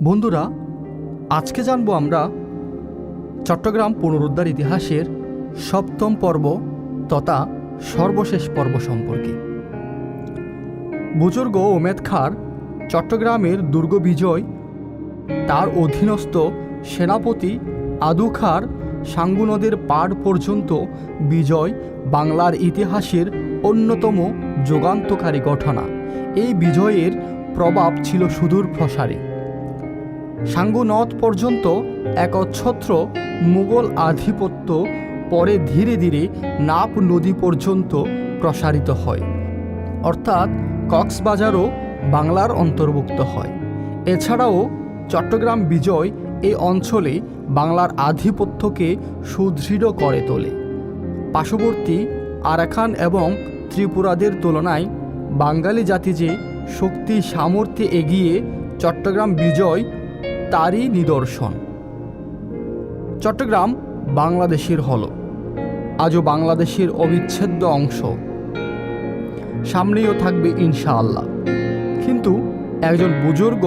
বন্ধুরা, আজকে জানব আমরা চট্টগ্রাম পুনরুদ্ধার ইতিহাসের সপ্তম পর্ব তথা সর্বশেষ পর্ব সম্পর্কে। বুজুর্গ ওমেদ খার চট্টগ্রামের দুর্গ বিজয়, তার অধীনস্থ সেনাপতি আদু খার সাঙ্গু নদের পাড় পর্যন্ত বিজয় বাংলার ইতিহাসের অন্যতম যুগান্তকারী ঘটনা। এই বিজয়ের প্রভাব ছিল সুদূর প্রসারী সাঙ্গু নদ পর্যন্ত একচ্ছত্র মুঘল আধিপত্য পরে ধীরে ধীরে নাপ নদী পর্যন্ত প্রসারিত হয়। অর্থাৎ কক্সবাজারও বাংলার অন্তর্ভুক্ত হয়। এছাড়াও চট্টগ্রাম বিজয় এই অঞ্চলে বাংলার আধিপত্যকে সুদৃঢ় করে তোলে। পার্শ্ববর্তী আরাকান এবং ত্রিপুরাদের তুলনায় বাঙালি জাতি যে শক্তি সামর্থ্যে এগিয়ে চট্টগ্রাম বিজয় তারই নিদর্শন। চট্টগ্রাম বাংলাদেশের হল আজও বাংলাদেশের অবিচ্ছেদ্য অংশ। সামনেও থাকবে ইনশাআল্লাহ। কিন্তু একজন বুজুর্গ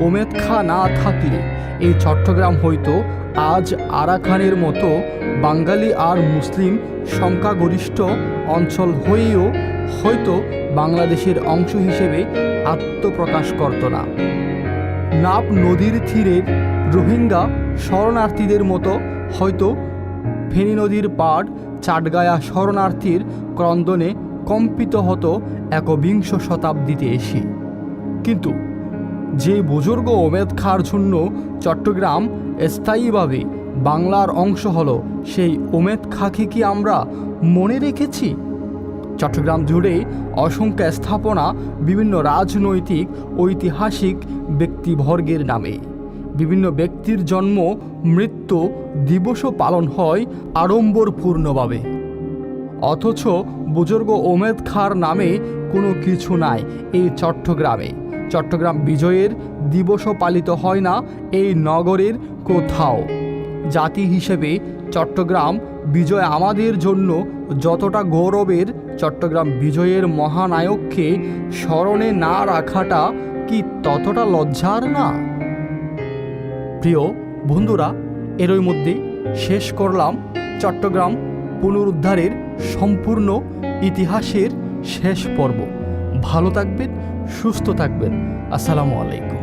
ওমেদ খা না থাকলে এই চট্টগ্রাম হয়তো আজ আরাকানের মতো বাঙালি আর মুসলিম সংখ্যাগরিষ্ঠ অঞ্চল হয়েও হয়তো বাংলাদেশের অংশ হিসেবে আত্মপ্রকাশ করত না। নাপ নদীর তীরের রোহিঙ্গা শরণার্থীদের মতো হয়তো ফেনী নদীর পাড় চাটগায়া শরণার্থীর ক্রন্দনে কম্পিত হতো একবিংশ শতাব্দীতে এসে। কিন্তু যে বুজুর্গ ওমেদ খার জন্য চট্টগ্রাম স্থায়ীভাবে বাংলার অংশ হলো, সেই ওমেদ খাকে কি আমরা মনে রেখেছি? চট্টগ্রাম জুড়ে অসংখ্য স্থাপনা বিভিন্ন রাজনৈতিক, ঐতিহাসিক ব্যক্তিবর্গের নামে। বিভিন্ন ব্যক্তির জন্ম, মৃত্যু, দিবসও পালন হয় আড়ম্বরপূর্ণভাবে। অথচ বুজুর্গ ওমেদ খার নামে কোনো কিছু নাই এই চট্টগ্রামে। চট্টগ্রাম বিজয়ের দিবসও পালিত হয় না এই নগরের কোথাও। জাতি হিসেবে চট্টগ্রাম বিজয় আমাদের জন্য যতটা গৌরবের, চট্টগ্রাম বিজয়ের মহানায়ককে স্মরণে না রাখাটা কি ততটা লজ্জার না? প্রিয় বন্ধুরা, এরই মধ্যে শেষ করলাম চট্টগ্রাম পুনরুদ্ধারের সম্পূর্ণ ইতিহাসের শেষ পর্ব। ভালো থাকবেন, সুস্থ থাকবেন। আসসালামু আলাইকুম।